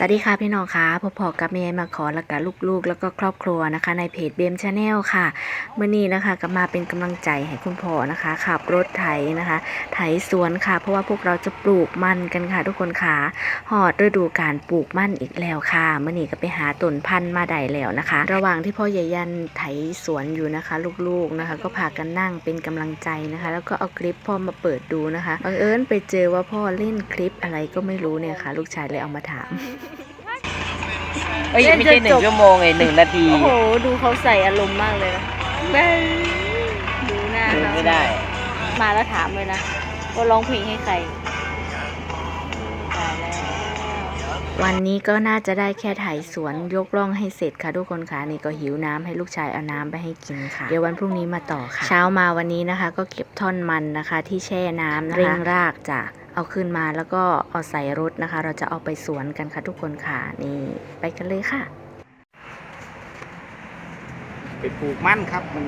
สวัสดีค่ะพี่น้องค่ะพอพอกับเมย์มาขอแล้วกับลูกๆ แล้วก็ครอบครัวนะคะ ในเพจเบมชาแนลค่ะเมื่อนี้นะคะก็มาเป็นกำลังใจให้คุณพ่อนะคะขับรถไถนะคะ ไถสวนค่ะ เพราะว่าพวกเราจะปลูกมันกันค่ะ ทุกคนค่ะหอดฤดูการปลูกมันอีกแล้วค่ะเมื่อนี้ก็ไปหาต้นพันธุ์มาได้แล้วนะคะ ระหว่างที่พ่อใหญ่ยันไถสวนอยู่นะคะ ลูกๆนะคะ ก็พากันนั่งเป็นกำลังใจนะคะ แล้วก็เอาคลิปพ่อมาเปิดดูนะคะบังเอิญไปเจอว่าพ่อเล่นคลิปอะไรก็ไม่รู้เนี่ยค่ะ ลูกชายเลยเอามาถาม เอ้ยเล่นไม่ใช่จนหนึ่จงบชั่วโมงไงหนึ่งนาทีโอ้โห ดูเขาใส่อารมณ์มากเลยนะแม่ดูหน้าดูเขาไม่ได้ มาแล้วถามเลยนะว่าร้องเพลงให้ใครตายแล้ววันนี้ก็น่าจะได้แค่ถ่ายสวนยกร่องให้เสร็จค่ะทุกคนค่ะนี่ก็หิวน้ำให้ลูกชายเอาน้ำไปให้กินค่ะ เดี๋ยววันพรุ่งนี้มาต่อค่ะ เช้ามาวันนี้นะคะ ก็เก็บท่อนมันนะคะ ที่แช่น้ำนะคะเร่งรากจะ เอาขึ้นมาแล้วก็เอาใส่รถนะคะ เราจะเอาไปสวนกันค่ะทุกคนค่ะนี่ไปกันเลยค่ะ ไปปลูกมันครับมัน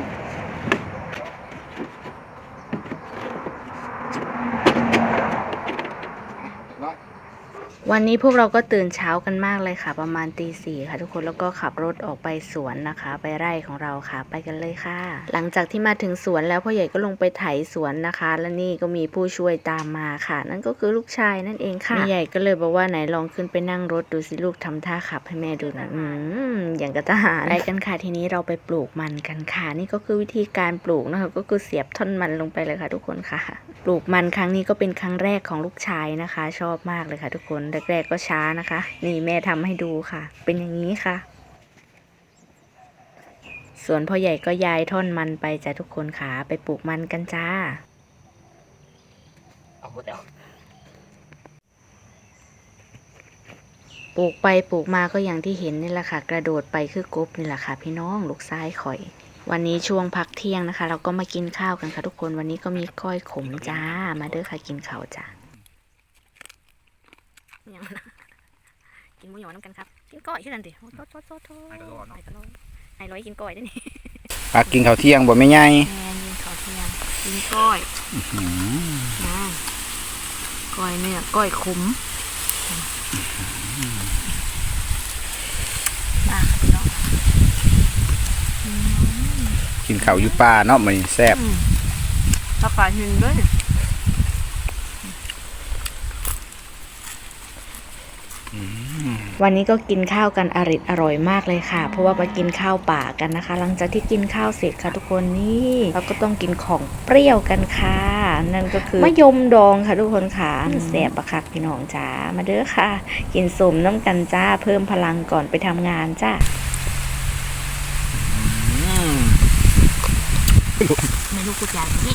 วันนี้พวกเราก็ตื่นเช้ากันมากเลยค่ะ ประมาณตีสี่ค่ะ ทุกคนแล้วก็ขับรถออกไปสวนนะคะ ไปไร่ของเราค่ะ ไปกันเลยค่ะ หลังจากที่มาถึงสวนแล้วพ่อใหญ่ก็ลงไปไถสวนนะคะ และนี่ก็มีผู้ช่วยตามมาค่ะ นั่นก็คือลูกชายนั่นเองค่ะแม่ใหญ่ก็เลยบอกว่าไหนลองขึ้นไปนั่งรถดูสิลูกทำท่าขับให้แม่ดูหนะอืมอย่างกระทหารไปกันค่ะทีนี้เราไปปลูกมันกันค่ะ นี่ก็คือวิธีการปลูกนะคะก็คือเสียบท่อนมันลงไปเลยค่ะ ทุกคนค่ะ ปลูกมันครั้งนี้ก็เป็นครั้งแรกของลูกชายนะคะ ชอบมากเลยค่ะ ทุกคนแรกๆก็ช้านะคะ นี่แม่ทำให้ดูค่ะ เป็นอย่างนี้ค่ะ ส่วนพ่อใหญ่ก็ย้ายท่อนมันไปจ้ะทุกคนค่ะไปปลูกมันกันจ้าเอาหมดแล้วปลูกไปปลูกมาก็อย่างที่เห็นนี่แหละค่ะ กระโดดไปคือกบนี่แหละค่ะ พี่น้องลูกซ้ายข่อย วันนี้ช่วงพักเที่ยงนะคะ เราก็มากินข้าวกันค่ะ ทุกคนวันนี้ก็มีก้อยขมจ้ามาเด้อค่ะกินข้าวจ้า ยังนะกินหมูหยอน้ำกันครับ กินก้อยชื่อนั่นดิโทษโทษโทษโทษไอ้กระโดดเนาะ ไอ้กระโดดไอ้ร้อยกินก้อยได้นี่ปักกินข้าวเที่ยงบ่ไม่ใหญ่แม่กินข้าวเที่ยงกินก้อยนะก้อยเนื้อก้อยขมมาค่ะพี่น้องกินข้าวอยู่ป่าเนาะมันแซ่บถ้าปลาหินด้วย วันนี้ก็กินข้าวกันอริดอร่อยมากเลยค่ะ เพราะว่าไปกินข้าวป่ากันนะคะ หลังจากที่กินข้าวเสร็จค่ะทุกคนนี่เราก็ต้องกินของเปรี้ยวกันค่ะ นั่นก็คือมะยมดองค่ะทุกคนค่ะแสบประคักพี่น้องจ้ามาเด้อค่ะ กินสมน้ำกันจ้าเพิ่มพลังก่อนไปทำงานจ้าไม่รู้กุญแจนี่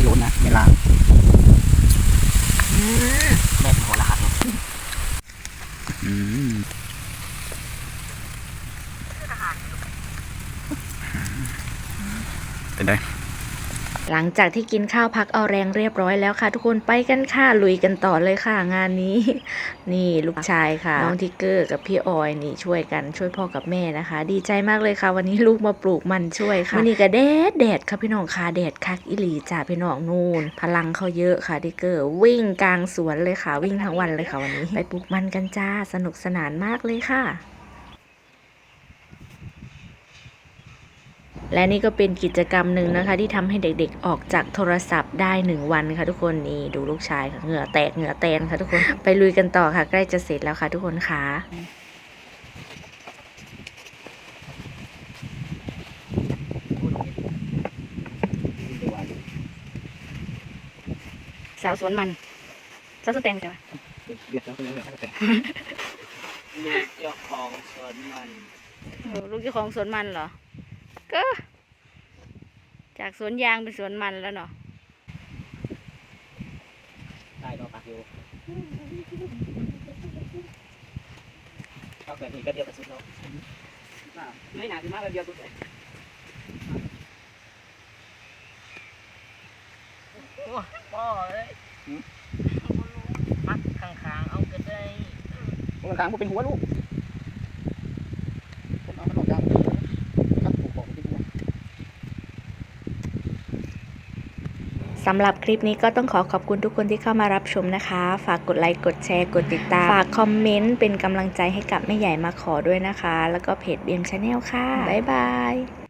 โยนนะไม่ล้าง แม่เป็นหัวละครับ อืม เป็นไงหลังจากที่กินข้าวพักเอาแรงเรียบร้อยแล้วค่ะ ทุกคนไปกันค่ะลุยกันต่อเลยค่ะ งานนี้ นี่ลูกชายค่ะ น้องทิกเกอร์กับพี่ออยนี่ช่วยกันช่วยพ่อกับแม่นะคะ ดีใจมากเลยค่ะ วันนี้ลูกมาปลูกมันช่วยค่ะวันนี้ก็แดดแดดค่ะพี่น้องค่ะแดดคักอิลีจ้าพี่น้องนู่นพลังเขาเยอะค่ะทิกเกอร์วิ่งกลางสวนเลยค่ะ วิ่งทั้งวันเลยค่ะวันนี้ ไปปลูกมันกันจ้าสนุกสนานมากเลยค่ะ และนี่ก็เป็นกิจกรรมหนึ่งนะคะ ที่ทำให้เด็กๆออกจากโทรศัพท์ได้หนึ่งวันค่ะทุกคนนี่ดูลูกชายค่ะเหงื่อแตกเหงื่อแตนค่ะทุกคนไปลุยกันต่อค่ะ ใกล้จะเสร็จแล้วค่ะทุกคนค่ะสาวสวนมันสาวสวนแตงใช่ไหมเรียกแล้วก็เลยแต่ลูกเจ้าของสวนมันลูกเจ้าของสวนมันเหรอ ก็จากสวนยางเป็นสวนมันแล้วเนาะได้ก็ปักอยู่ก็เกิดเหตุก็เดียวกับสุดเราไม่หนาที่มากเดียวสุดเลยโอ้พ่อเลยมักข้างๆเอาก็ได้ตรงกลางมันเป็นหัวลูกผมเอามันออกจากครับปลูกบอกเป็นหัว สำหรับคลิปนี้ก็ต้องขอขอบคุณทุกคนที่เข้ามารับชมนะคะ ฝากกดไลค์กดแชร์กดติดตาม ฝากคอมเมนต์เป็นกำลังใจให้กับแม่ใหญ่มาขอด้วยนะคะ แล้วก็เพจเบียมชาแนลค่ะ บ๊ายบาย